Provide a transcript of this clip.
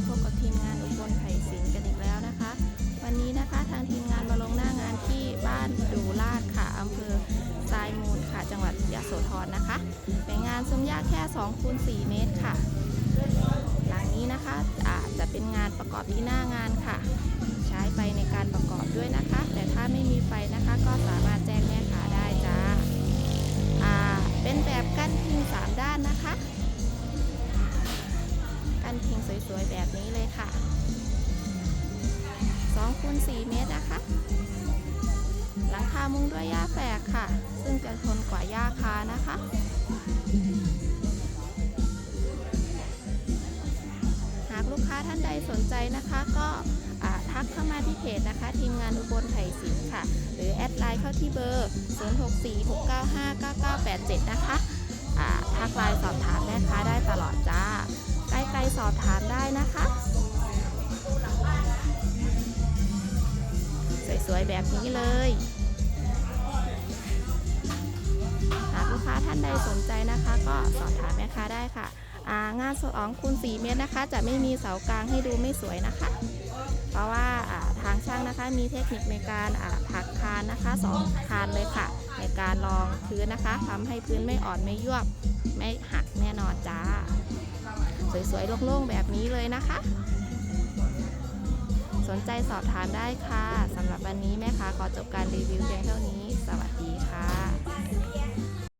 มาพบกับทีมงานอุบลไผ่สินกันอีกแล้วนะคะ วันนี้นะคะทางทีมงานมาลงหน้างานที่บ้านดูลาดค่ะอำเภอทรายมูลค่ะ จังหวัดยะโสธรนะคะ เป็นงานซุ้มหญ้าแค่2คูณ4เมตรค่ะ หลังนี้นะคะอาจจะเป็นงานประกอบที่หน้างานค่ะ ใช้ไฟในการประกอบด้วยนะคะ สวยๆ แบบนี้เลยค่ะ2คูณ4เมตรนะคะ หลังคามุงด้วยหญ้าแฝกค่ะ ซึ่งจะทนกว่าหญ้าคานะคะหากลูกค้าท่านใดสนใจนะคะก็ทักเข้ามาที่เพจนะคะ ทีมงานอุบลไผ่สินค่ะ หรือแอดไลน์เข้าที่เบอร์ 0646959987 นะคะทักไลน์สอบถามแม่ค้าได้ตลอดจ้า สอบถามได้นะคะ สวยๆแบบนี้เลยหากลูกค้าท่านใดสนใจนะคะ ก็สอบถามแม่ค้าได้ค่ะางานสองคูณ4เมตรนะคะ จะไม่มีเสากลางให้ดูไม่สวยนะคะ เพราะว่าทางช่างนะคะมีเทคนิคในการถักคานนะคะสองคานเลยค่ะ ในการรองพื้นนะคะทำให้พื้นไม่อ่อนไม่ยวบไม่หักแน่นอนจ้า สวยๆโล่งๆแบบนี้เลยนะคะ สนใจสอบถามได้ค่ะสำหรับวันนี้แม่ค้าขอจบการรีวิวเพียงเท่านี้